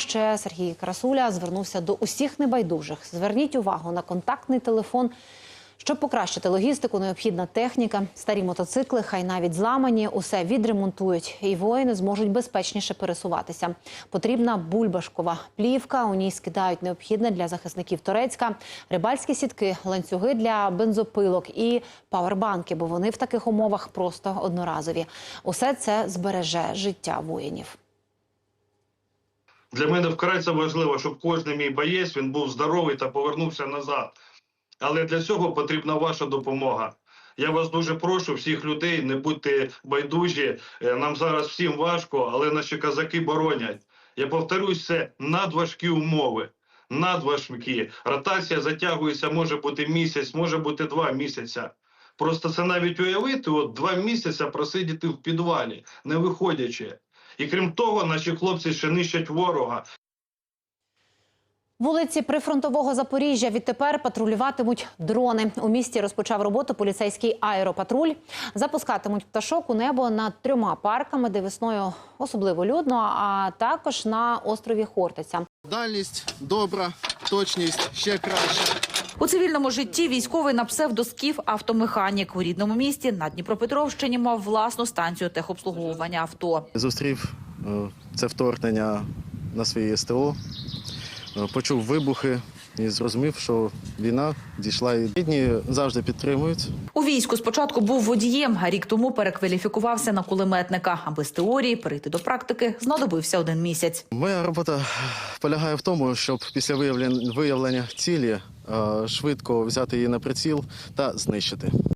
Ще Сергій Красуля звернувся до усіх небайдужих. Зверніть увагу на контактний телефон. Щоб покращити логістику, необхідна техніка, старі мотоцикли, хай навіть зламані, усе відремонтують, і воїни зможуть безпечніше пересуватися. Потрібна бульбашкова плівка. У ній скидають необхідне для захисників Торецька, рибальські сітки, ланцюги для бензопилок і павербанки, бо вони в таких умовах просто одноразові. Усе це збереже життя воїнів. Для мене вкрай це важливо, щоб кожен мій боєць він був здоровий та повернувся назад. Але для цього потрібна ваша допомога. Я вас дуже прошу, всіх людей, не будьте байдужі. Е, Нам зараз всім важко, але наші козаки боронять. Я повторюсь, це надважкі умови. Надважкі. Ротація затягується, може бути місяць, може бути два місяця. Просто це навіть уявити, от два місяці просидіти в підвалі, не виходячи. І крім того, наші хлопці ще нищать ворога. Вулиці прифронтового Запоріжжя відтепер патрулюватимуть дрони. У місті розпочав роботу поліцейський аеропатруль. Запускатимуть пташок у небо над трьома парками, де весною особливо людно, а також на острові Хортиця. Дальність добра, точність ще краще. У цивільному житті військовий на псевдоскіф автомеханік у рідному місті на Дніпропетровщині мав власну станцію техобслуговування авто. Зустрів е, це вторгнення на своїй СТО, е, почув вибухи і зрозумів, що війна дійшла і рідні завжди підтримують. У війську спочатку був водієм, а рік тому перекваліфікувався на кулеметника. Аби з теорії перейти до практики знадобився один місяць. Моя робота полягає в тому, щоб після виявлення, виявлення цілі швидко взяти її на приціл та знищити.